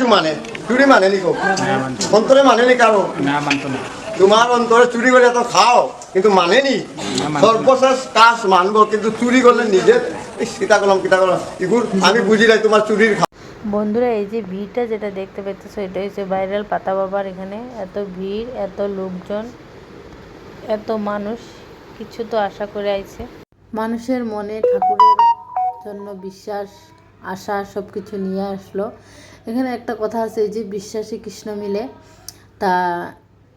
কিছু মানে চুরি মানে নি অন্তরে মানে নি কারও? না মানতো না। তোমার অন্তরে চুরি করে তো খাও কিন্তু মানে নি। সর্বশেষ কাজ মানবো কিন্তু চুরি করলে নিজে এই সীতা কলম এগুলো আমি বুঝি নাই তোমার চুরির বন্ধুরা এই যে ভিড়টা যেটা দেখতে পেতেছো এটা হচ্ছে ভাইরাল পাতা বাবার এখানে। এত ভিড় এত লোকজন এত মানুষ কিছু তো আশা করে আইছে। মানুষের মনে ঠাকুরের জন্য বিশ্বাস আশা সব কিছু নিয়ে আসলো। এখানে একটা কথা আছে যে বিশ্বাসী কৃষ্ণ মিলে, তা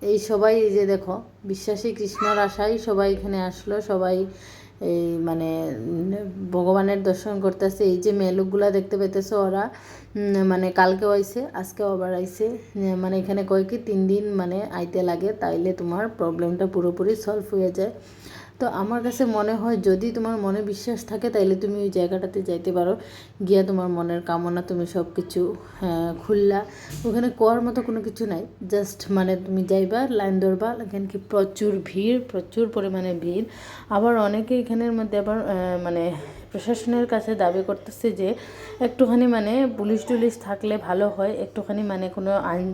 এই সবাই এই যে দেখো, বিশ্বাসী কৃষ্ণর আশাই সবাই এখানে আসলো, সবাই এই মানে ভগবানের দর্শন করতেছে। এই যে মেয়ে দেখতে পেতেছো ওরা মানে কালকেও আইসে আজকেও আবার আইসে মানে এখানে কয় কি, তিন দিন মানে আইতে লাগে, তাইলে তোমার প্রবলেমটা পুরোপুরি সলভ হয়ে যায়। তো আমার কাছে মনে হয় যদি তোমার মনে বিশ্বাস থাকে, তাইলে তুমি ওই জায়গাটাতে যাইতে পারো। গিয়া তোমার মনের কামনা তুমি সব কিছু খুললা। ওখানে কোয়ার মতো কোনো কিছু নাই। জাস্ট মানে তুমি যাইবা, লাইন ধরবা। এখানে কি প্রচুর ভিড়, প্রচুর পরিমাণে ভিড়। আবার অনেকে এখানের মধ্যে আবার মানে প্রশাসনের কাছে দাবি করতেছে যে একটুখানি মানে পুলিশ টুলিশ থাকলে ভালো হয় একটুখানি মানে কোনো আইন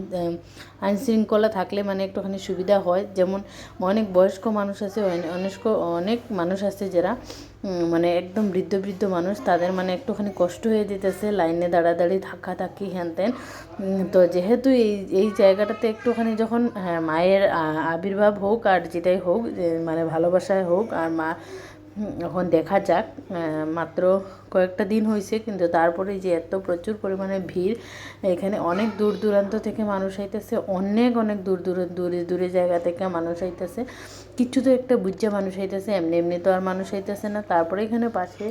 আইন শৃঙ্খলা থাকলে মানে একটুখানি সুবিধা হয়। যেমন অনেক বয়স্ক মানুষ আছে অনে- অনেক অনেক মানুষ আছে যারা মানে একদম বৃদ্ধ বৃদ্ধ মানুষ তাদের মানে একটুখানি কষ্ট হয়ে যেতেছে লাইনে দাঁড়াদাঁড়ি ধাক্কা ধাক্কি হ্যান উম, তো যেহেতু এই এই জায়গাটাতে একটুখানি যখন হ্যাঁ, মায়ের আবির্ভাব হোক আর যেটাই হোক মানে ভালোবাসায় হোক আর মা এখন দেখা যাক মাত্র কয়েকটা দিন হয়েছে কিন্তু তারপরে যে এত প্রচুর পরিমাণে ভিড়, এখানে অনেক দূর দূরান্ত থেকে মানুষ আইতেছে, অনেক অনেক দূর দূর, দূরে দূরে জায়গা থেকে মানুষ আইতেছে। কিছু তো একটা বুঝা মানুষ আইতেছে, এমনি এমনি তো আর মানুষ আইতেছে না। তারপরে এখানে পাশে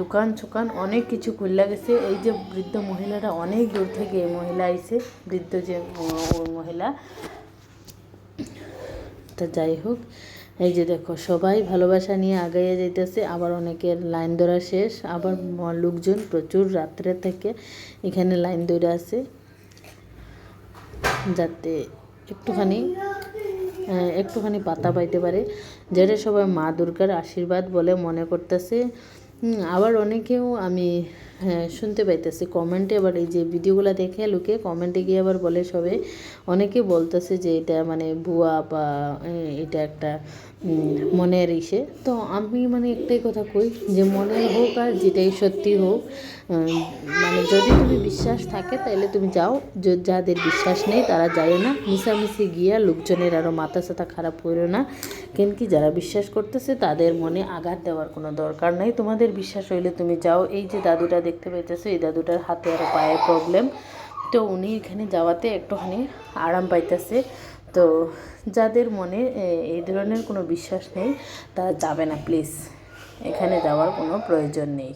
দোকান চোকান অনেক কিছু খুললা গেছে। এই যে বৃদ্ধ মহিলাটা অনেক দূর থেকে এই মহিলা আইছে, বৃদ্ধ যে মহিলা। তা যাই হোক এই যে দেখো, সবাই ভালোবাসা নিয়ে আগাইয়ে যাইতেছে। আবার অনেকের লাইন ধরা শেষ। আবার লোকজন প্রচুর রাত্রে থেকে এখানে লাইন ধরে আছে। যাতে একটুখানি একটুখানি পাতা পাইতে পারে। যেটা সবাই মা দুর্গার আশীর্বাদ বলে মনে করতেছে। আবার অনেকেও আমি হ্যাঁ, শুনতে পাইতেছি কমেন্টে আবার এই যে ভিডিওগুলো দেখে লোকে কমেন্টে গিয়ে আবার বলে সবে। অনেকে বলতেছে যে এটা মানে ভুয়া বা এটা একটা মনের ইসে। তো আমি মানে একটাই কথা কই যে মনের হোক আর যেটাই সত্যি হোক মানে যদি তুমি বিশ্বাস থাকে তাহলে তুমি যাও। যাদের বিশ্বাস নেই তারা যায় না। মিশামিশি গিয়া লোকজনের আরও মাথা সাথা খারাপ করো না। কেন কি যারা বিশ্বাস করতেছে তাদের মনে আঘাত দেওয়ার কোনো দরকার নাই। তোমাদের বিশ্বাস হইলে তুমি যাও। এই যে দাদুটা দেখতে পাইতেছো, এই দাদুটার হাতে আরও পায়ে প্রবলেম তো উনি এখানে যাওয়াতে একটুখানি আরাম পাইতেছে। তো যাদের মনে এই ধরনের কোনো বিশ্বাস নেই, তারা যাবে না প্লিজ এখানে যাওয়ার কোনো প্রয়োজন নেই।